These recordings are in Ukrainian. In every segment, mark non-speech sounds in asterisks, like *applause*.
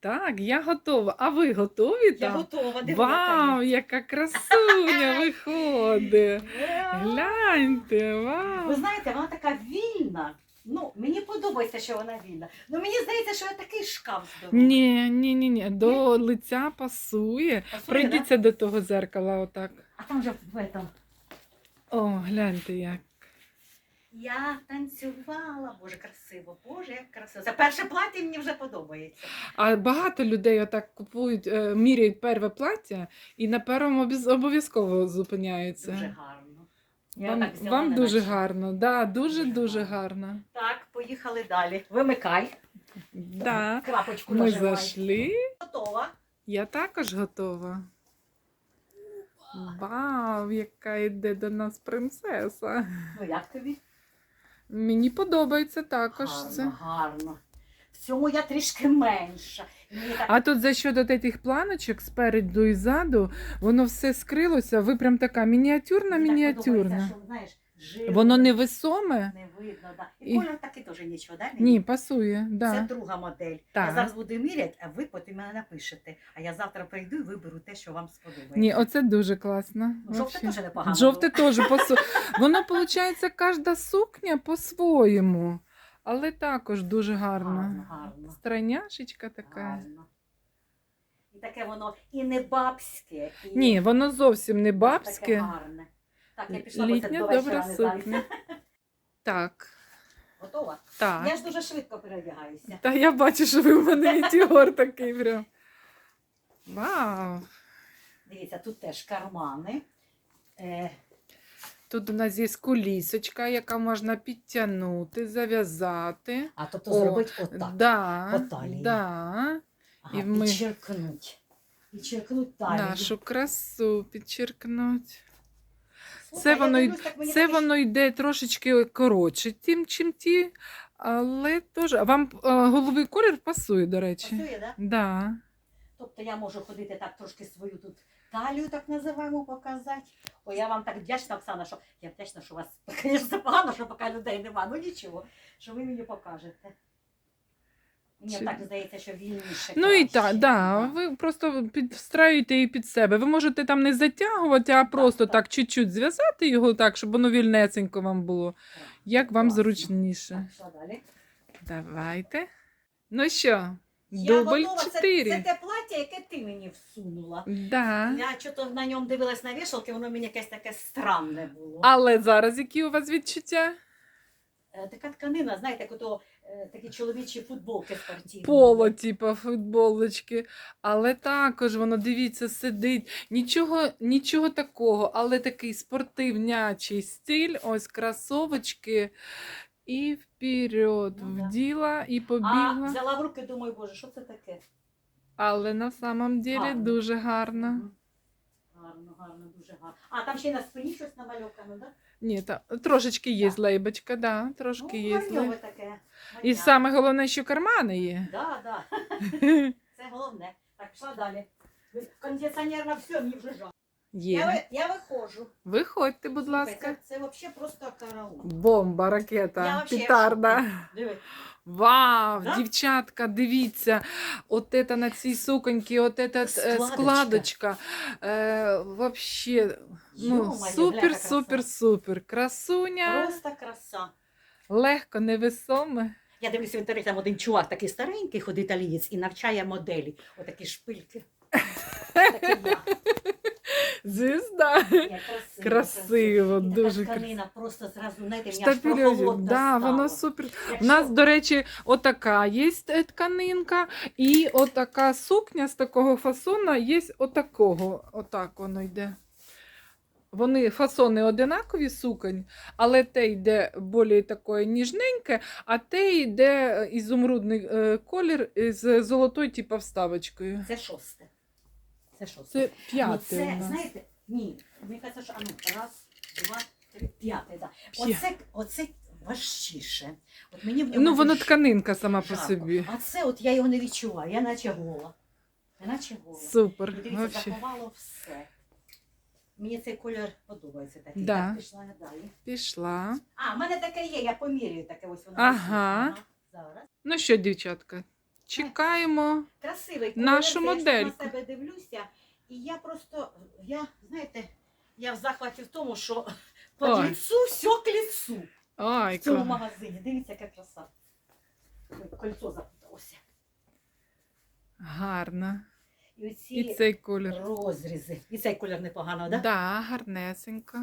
Так, я готова. А ви готові Я там? готова. диви, Вау, яка красуня *laughs* виходить. Гляньте, Ви знаєте, вона така вільна. Ну, мені подобається, що вона вільна. Ну мені здається, що я такий шкаф здоровий. Ні, ні, ні, ні. До лиця пасує. Пасує, Прийдіться до того зеркала, отак. А там же в этом. О, гляньте як. Я танцювала, боже, красиво, боже, як красиво. Це перше плаття мені вже подобається. А багато людей отак купують, е, міряють перве плаття і на першому обіз- обов'язково зупиняються. Дуже гарно. Я Вам, так взяла вам дуже наче. гарно. Да, дуже Дуже дуже гарно. гарно. Так, поїхали далі. Вимикай. Да. Крапочку Ми нажимай. зайшли. Готова. Я також готова. Вау, яка йде до нас принцеса. Ну як тобі? Мені подобається також гарно, це. гарно. В цьому я трішки менша. Мені так А тут за щодо от этих планочок спереду і ззаду, воно все скрилося. Ви прям така мініатюрна, мені так мініатюрна. подобається, що, знаєш, живо, Воно невесоме? не видно. Да. І, І- такий теж нічого, да? Ні, пасує. Це друга модель. Так. Я зараз буду міряти, а ви потім мене напишете. А я завтра прийду і виберу те, що вам сподобається. Ні, оце дуже класно. Ну, Жовте Вообще. теж непогано. Жовте теж пасує. Воно, виходить, кожна сукня по-своєму. Але також дуже гарно. Гарно, гарно. Стройняшечка така. Гарно. І таке воно і не бабське. І Ні, воно зовсім не Таке бабське. гарне. Так, я пішла Літня до вечора добра не сукня. Так, Готова? так. Я ж дуже швидко передягаюся. Та я бачу, що ви в мене *laughs* метеор такий прям. Вау! Дивіться, тут теж кармани. Е, Тут у нас є кулісочка, яка можна підтягнути, зав'язати. а тобто О, зробити отак. Да, по талії. да. Ага, і ми- Підчеркнуть. Підчеркнуть талію. Нашу красу підчеркнуть. Це воно, й- це воно йде трошечки коротше, тим, чим ті, але теж. А вам е, головий колір пасує, до речі. Пасує, да? Да. Тобто я можу ходити так трошки свою тут талію, так називаємо, показати. О, я вам так вдячна, Оксана, що я вдячна, що у вас, *laughs* звісно, погано, що поки людей нема, ну нічого, що ви мені покажете. Мені Чи- так здається, що вільніше. Ну і краще. так, да, ви просто підстраюєте її під себе. Ви можете там не затягувати, а просто так. так чуть-чуть зв'язати його так, щоб воно вільнесенько вам було. Так, Як вам класно. зручніше. Так, що далі? Давайте. Ну що, Я дубль готова. Це, це 4. те плаття, яке ти мені всунула. Да. Я чого на ньому дивилась на вішалки, воно мені якесь таке странне було. Але зараз які у вас відчуття? Е, Така тканина, знаєте, як ото, такі чоловічі футболки спортивні. Поло, типу, футболочки. Але також воно, дивіться, сидить. Нічого, нічого такого, але такий спортивнячий стиль. Ось кросовочки. І вперед. Ну да. Вділа і А побігла. взяла в руки, думаю, боже, що це таке? Але на самом деле Гарно. дуже гарно. Гарно, гарно, дуже гарно. А там ще й на спині щось намальовано, так? Ні, та, трошечки є Так. лейбочка, да, трошки Ну, є. лей- таке. І Маняк. саме головне, що кармани є. Да, да. *laughs* Це головне. Так, пішла далі. Кондиціонер на все, мені вже. Я, Є. ви- я виходжу. Виходьте, будь ласка. Це, це взагалі просто караул. Бомба, Я ракета, вообще петарда. Диви. Вау, Да? дівчатка, дивіться, от это на цій суконьці, от эта е, Складочка. складочка. Е, вообще, ну, Ё-моё, супер, бляха, супер, краса. супер. Красуня, Просто краса. легко, невесоме. Я дивлюся в інтернеті, там один чувак такий старенький, ходить італієць і навчає моделі. Отакі шпильки. *laughs* Такий я. Звізда. *laughs* Красиво, Красиво, дуже тканина просто зразу, знаєте, да, воно супер. У нас, до речі, отака є е, тканинка, і отака сукня з такого фасону є отакого. Отак воно йде. Вони фасони одинакові суконь, але те йде більш такое ніжненьке, а те йде ізумрудний е, колір з золотою типу, вставочкою. Це шосте. Це шосте. Це Ну, п'яте у це, нас. знаєте, ні, мені кажеться, що а ну, раз, два, три, п'яте, да. П'я- Оце, оце важчіше. От мені в ньому Ну, воно дуже тканинка сама по жарко. собі. А це от я його не відчуваю, я наче гола. Я наче гола. Супер. І дивіться, Вообще. заховало все. Мені цей колір подобається такий. Да. Так, пішла я далі. Пішла. А, в мене таке є, я поміряю таке ось воно. Ага. висить. Зараз. Ну що, дівчатка, чекаємо. Красивий Нашу колір, це я ж модельку. на себе дивлюся. І я просто, я, знаєте, я в захваті в тому, що *laughs* по Ой. ліцу все к ліцу. В цьому магазині. Дивіться, яка краса. Ой, Кольцо запуталося. Гарно. І оці І цей колір. розрізи. І цей колір непогано, Да, так? Да? гарнесенько.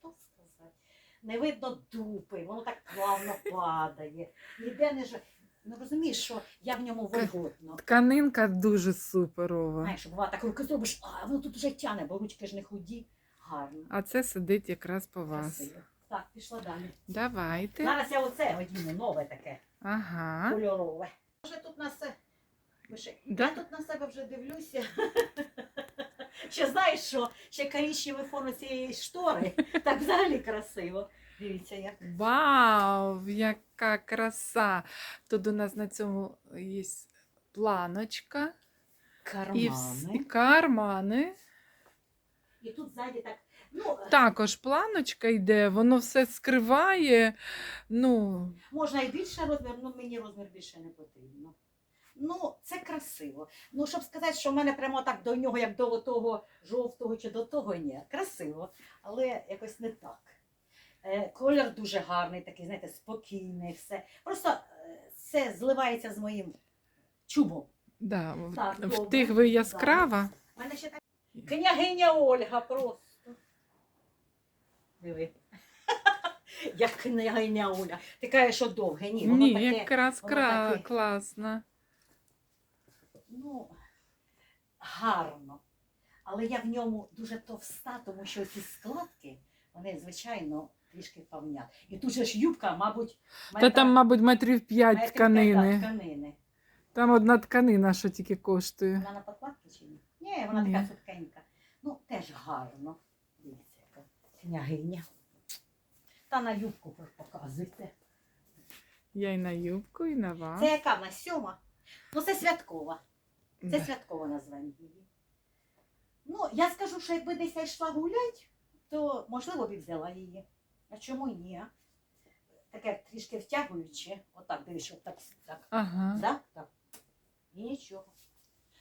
Що сказати? Не видно дупи, воно так плавно падає. Ніде не ж. Ну розумієш, що я в ньому вигодно. Тканинка дуже суперова. Знаєш, буває так руки зробиш, а воно тут вже тяне, бо ручки ж не худі. Гарно. А це сидить якраз по вас. Красиво. Так, пішла далі. Давайте. Зараз я оце одіну, нове таке, Ага. кольорове. Може тут на се... Да? Я тут на себе вже дивлюся. *laughs* Ще знаєш що? Ще коричневий фон цієї штори. Так взагалі красиво. Дивіться, як. Вау, яка краса! Тут у нас на цьому є планочка і, вс- і Кармани. кармани. І тут ззаді так. Ну, Також планочка йде, воно все скриває. Ну, можна і більше розмір, але мені розмір більше не потрібно. Ну, це красиво. Ну, щоб сказати, що в мене прямо так до нього, як до того жовтого чи до того, ні. Красиво, але якось не так. Е, колір дуже гарний, такий, знаєте, спокійний, все. Просто е, це зливається з моїм чубом. да, Так, в добре. тих ви яскрава. У мене ще так. Княгиня Ольга просто. Диви. *laughs* Як княгиня Оля. Ти кажеш, що довге, ні, воно Ні, таке. якраз воно таке. класно. Ну, гарно. Але я в ньому дуже товста, тому що ці складки, вони, звичайно, трішки павнять. І тут же ж юбка, мабуть, Та там, мабуть, метрів п'ять тканини. п'ять, да, тканини. Там одна тканина, що тільки коштує. Вона на подкладці чи ні? Ні, вона Ні. така сухенька. Ну, теж гарно. Дивіться, яка княгиня. Та на юбку показуйте. Я і на юбку, і на вас. Це яка в нас сьома? Ну, це святкова. Це Да. святкова названня її. Ну, я скажу, що якби десь я йшла гулять, то можливо б і взяла її. А чому ні? Таке трішки втягуюче. Отак, дивись, щоб так. так. Ага. Да? так. І нічого.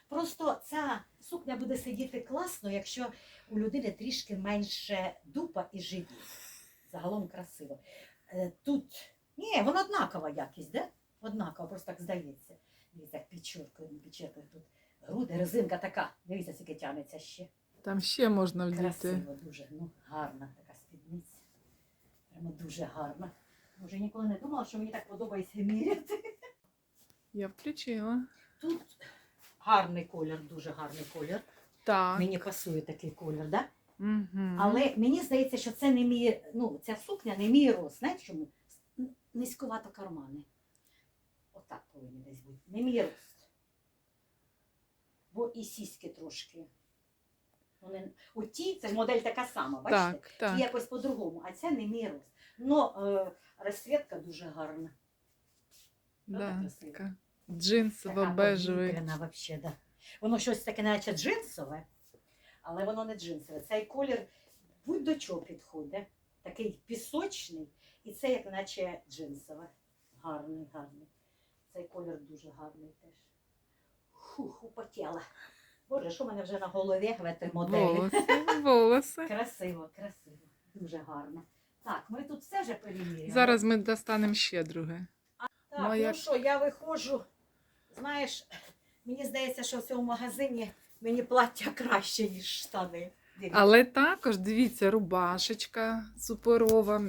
Просто ця сукня буде сидіти класно, якщо у людини трішки менше дупа і живіт. Загалом красиво. Е, Тут ні, вона однакова якість, де? Однакова, просто так здається. Дивіться, підчеркує, не підчеркує тут. Груди, резинка така. Дивіться, скільки тягнеться ще. Там ще можна вдіти. Красиво дуже. Ну, гарна така спідниця. Прямо дуже гарна. Може, ніколи не думала, що мені так подобається міряти. Я включила. Тут гарний колір, дуже гарний колір. Так. Мені пасує такий колір, да? Угу. але мені здається, що це не мій, ну, ця сукня не мій рост. Знаєте чому? Низькувато кармани. Отак повинні десь бути. Не мій рост. Бо і сіськи трошки. Вони, у ті, це модель така сама, бачите? Так, так. Ті якось по-другому, а це не мій рост. Но е, розсвітка дуже гарна. Да, така джинсово Така бежевий. вообще, да. Воно щось таке, наче джинсове, але воно не джинсове. Цей колір будь до чого підходить. Такий пісочний, і це як наче джинсове. Гарний, гарний. Цей колір дуже гарний теж. Хух, употіла. Боже, що в мене вже на голові в моделі? Волоси, *laughs* волоси. Красиво, красиво. Дуже гарно. Так, ми тут все вже перевірили. Зараз ми достанемо ще друге. Так, Ну, ну що, я виходжу. Знаєш, мені здається, що в цьому магазині мені плаття краще, ніж штани. Дивіться. Але також дивіться, рубашечка суперова.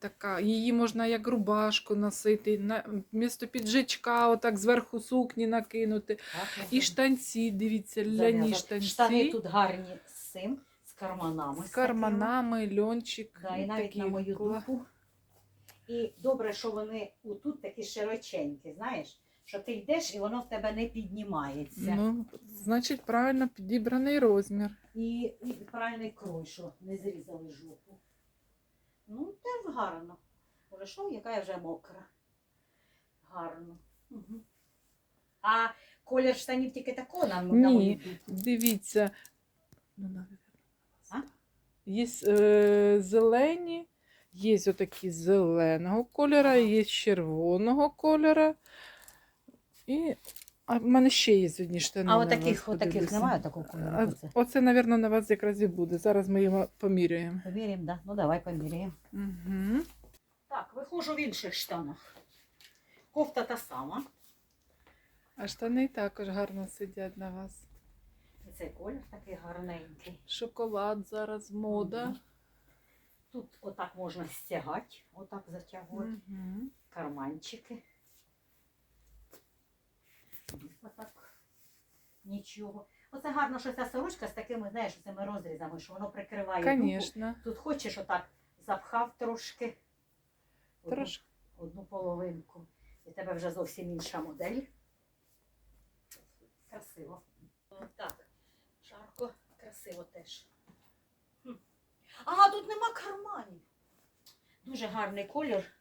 Така, її можна як рубашку носити, на вмісто піджачка, отак зверху сукні накинути. Так, І штанці, дивіться, ляні зав'язала. штанці. Штани тут гарні з цим, з карманами. з карманами, льончик. Да, і навіть такі на мою кла- дупу. І добре, що вони отут такі широченькі, знаєш, що ти йдеш і воно в тебе не піднімається. Ну, значить, правильно підібраний розмір. І, і правильний крой, що не зрізали жопу. Ну, теж гарно. Боже, що, яка я вже мокра. Гарно. Угу. А колір штанів тільки такого нам на Ні. Дивіться. Ну. А? Є е, зелені, Є отакі зеленого кольора, є червоного кольора. І а в мене ще є одні штани. А отаких, отаких немає такого кольору? Оце. Оце, мабуть, на вас якраз і буде. Зараз ми його поміряємо. Поміряємо, да? Ну давай поміряємо. Угу. Так, виходжу в інших штанах. Кофта та сама. А штани також гарно сидять на вас. Цей колір такий гарненький. Шоколад зараз мода. Мгм. Тут отак можна стягати, отак затягувати. Угу. Карманчики. Отак. Нічого. Оце гарно, що ця сорочка з такими, знаєш, цими розрізами, що воно прикриває. Звісно. Тут хочеш отак запхав трошки. Одну, Трошки. одну половинку. І тебе вже зовсім інша модель. Красиво. Так, жарко, красиво теж. Хм. А, тут нема карманів. Дуже гарний колір.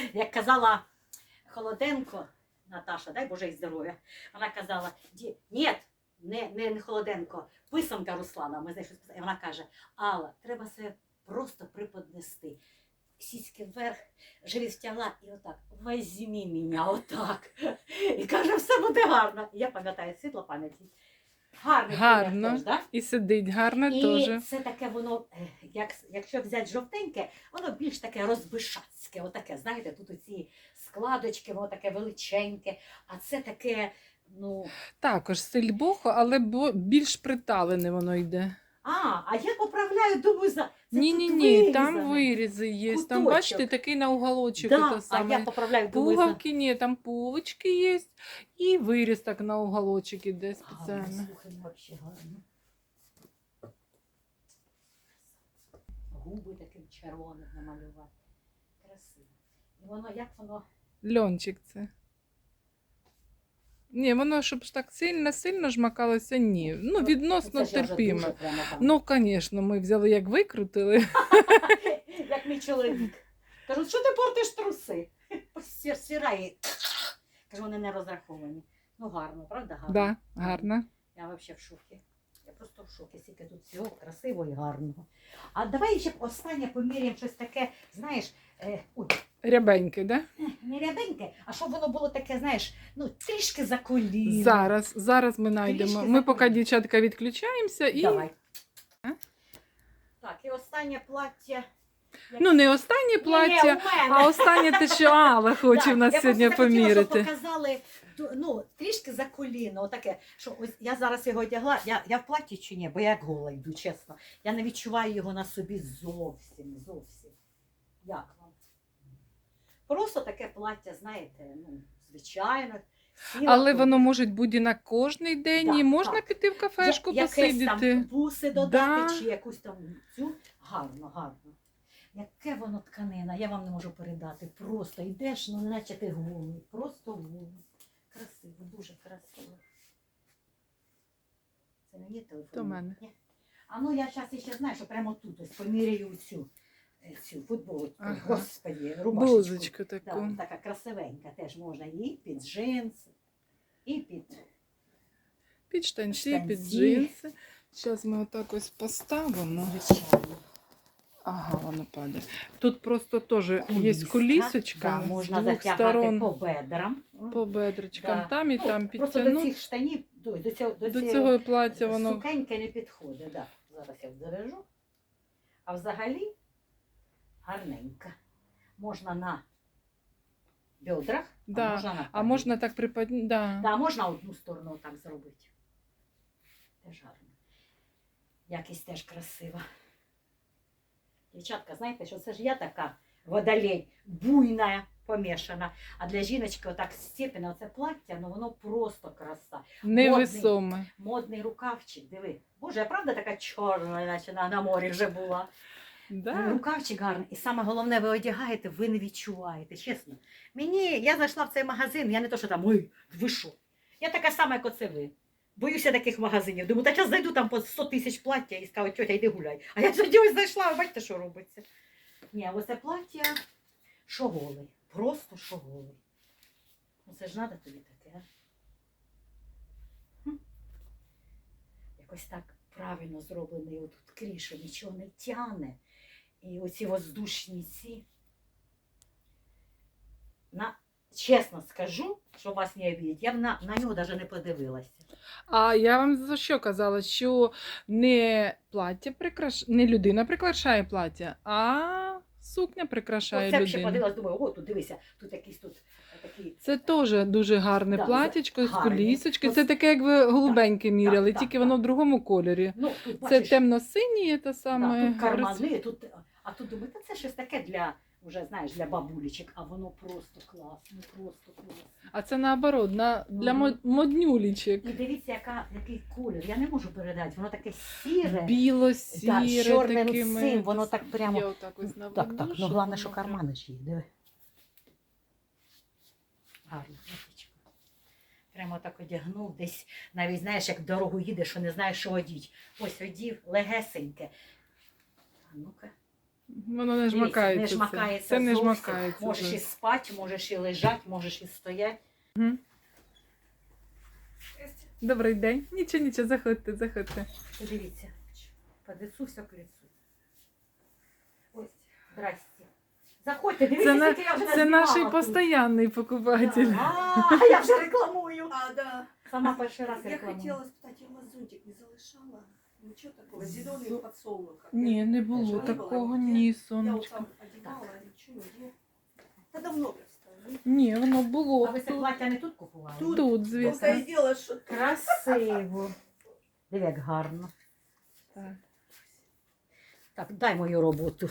*laughs* Як казала Холоденко, Наташа, дай Боже їй здоров'я. Вона казала, ні, не, не, не Холоденко, писанка Руслана. Ми щось. І вона каже, Алла, треба себе просто приподнести. Сіськи вверх, живіт втягла і отак. Возьмі мене, отак. І каже, все буде гарно. І я пам'ятаю, світло пам'яті. Гарний Гарно. теж, да? І сидить гарно І теж. це таке воно, е, як, якщо взяти жовтеньке, воно більш таке розбишацьке, отаке, знаєте, тут оці складочки, воно таке величеньке, а це таке, ну. Також стиль бохо, але бо- більш приталене воно йде. А, а я поправляю, думаю, за. це Ні, тут ні, ні, там вирізи є. Там, Куточок. бачите, такий на уголочок. Да, ото а я саме. поправляю, думаю, за. Ні, там пулочки є. І виріз так на уголочок іде Гарно, спеціально. слухай, ну, вообще гарно. Губи таким червоним намалювати. І воно, як воно. Льончик це. Ні, воно щоб ж так сильно, сильно жмакалося, ні. Ну, відносно це ж вже терпімо. дуже прямо там. Ну, звісно, ми взяли, як викрутили. *laughs* Як мій чоловік. Кажу, що ти портиш труси? *laughs* Сір- Сірає. Кажу, вони не розраховані. Ну гарно, правда? Гарно. Да, гарно. Я взагалі в шокі. Я просто в шокі, скільки тут всього красивого і гарного. А давай ще останнє поміряємо щось таке, знаєш, е, ой, Рябенький, да? не рябеньке, а щоб воно було таке, знаєш, ну трішки за коліно. Зараз, зараз ми знайдемо. Ми поки дівчатка відключаємося і. Давай. А? Так, і останнє плаття. Ну, не останнє Ні, ні, плаття, мене. а останнє те, що Алла хоче Да, в нас я сьогодні хотіла. Щоб показали ну, трішки за коліно. Отаке, що ось я зараз його одягла. Я, я в платі чи ні, бо я як гола йду, чесно. Я не відчуваю його на собі зовсім, зовсім. Як? Просто таке плаття, знаєте, ну, звичайно. сіла Але тут. воно може бути на кожний день, Да, і можна так. піти в кафешку Я- якесь там посидіти. буси додати, Да. чи якусь там цю. Гарно, гарно. Яке воно тканина, я вам не можу передати. Просто йдеш, ну наче ти голий. Просто голий. Красиво, дуже красиво. Це мені телефон? То мене. Ні. А ну я зараз ще знаю, що прямо тут ось поміряю цю, цю футболочку. Ага. Господі, рубашечку. Блузочку таку. така красивенька. Теж можна і під джинси, і під Під штанці, під джинси. Зараз ми отак ось поставимо. звичайно. Ага, воно падає. Тут просто теж є Куліска. кулісочка Да, з можна двох сторон по бедрам. по бедрочкам. Да. Там і Ну, там Просто до цих штанів, до, до цього, до До цього, плаття воно сукеньке не підходить. Да. Зараз я завяжу. А взагалі гарненька. Можна на бедрах, Да. а можна на А можна так приподняти. Да. Да, можна одну сторону так зробити. Теж гарно. Якість теж красива. Дівчатка, знаєте, що це ж я така водолей, буйна, помішана. А для жіночки отак степена, оце плаття, ну воно просто краса. Невесоме. Модний рукавчик, диви. Боже, я правда така чорна, наче на, на морі вже була. Да. Рукавчик гарний. І саме головне, ви одягаєте, ви не відчуваєте, чесно. Мені, я зайшла в цей магазин, я не то, що там, ой, ви що? Я така сама, як оце ви. Боюся таких магазинів. Думаю, та зараз зайду там по 100 тисяч плаття і скажу, тьотя, йди гуляй. А я тоді ось зайшла, ви бачите, що робиться. Ні, а оце плаття, що голий. Просто що голий. Ну ж треба тобі таке. а? Хм. Якось так правильно зроблений отут крій, що нічого не тягне. І оці воздушні ці. На, чесно скажу, що вас не обідять, я б на, на нього навіть не подивилася. А я вам за що казала, що не плаття прикраш... не людина прикрашає плаття, а сукня прикрашає Оце б ще людину. подивилась, думаю, о, тут дивися, тут якийсь тут Це теж дуже гарне Да, платячко з гарне. колісочки. Ну, Це таке, як ви голубеньке міряли, так, тільки так. воно в другому кольорі. Ну, тут, Це бачиш, темно-синє, те да, саме. тут кармани, тут, а тут думаю, та це щось таке для, вже знаєш, для бабулечок, а воно просто класно, просто класно. А це наоборот, на... для Мгм. мод- моднюлічок. І дивіться, яка, який колір. Я не можу передати, воно таке сіре. Біло-сіре, Да, з чорним такими. цим, воно так прямо- Я отак ось Так, так, ну головне, що кармани ж є, диви. Гарно, платічко. Прямо так одягнув, десь навіть знаєш, як дорогу їдеш, що не знаєш, що одіть. Ось одів, легесеньке. А ну-ка. Воно не жмакається. не жмакається Це не жмакається. Можеш і спати, можеш і лежати, можеш і стояти. Мгм. Добрий день. Нічого, нічого, заходьте, заходьте. Подивіться, по лицу все к лицу. Ось, здрасте. Заходьте, дивіться, Це, на... скільки я вже це наш назнімала тут. постійний покупатель. А, я вже рекламую. А, да. Сама перший раз Я рекламую. хотела спитати, я у вас зонтик не залишала? Нічого такого, зелений подсолнух. Ні, не було Не було, такого, ні? ні, Я вот сонечко. там одевала, нічого, ні. Та давно представили. Ні, воно було. А ви це Тут, плаття не тут купували? Тут. тут Только звісно. діло, що тут. Красиво. Диви, як гарно. Так. Так, дай мою роботу.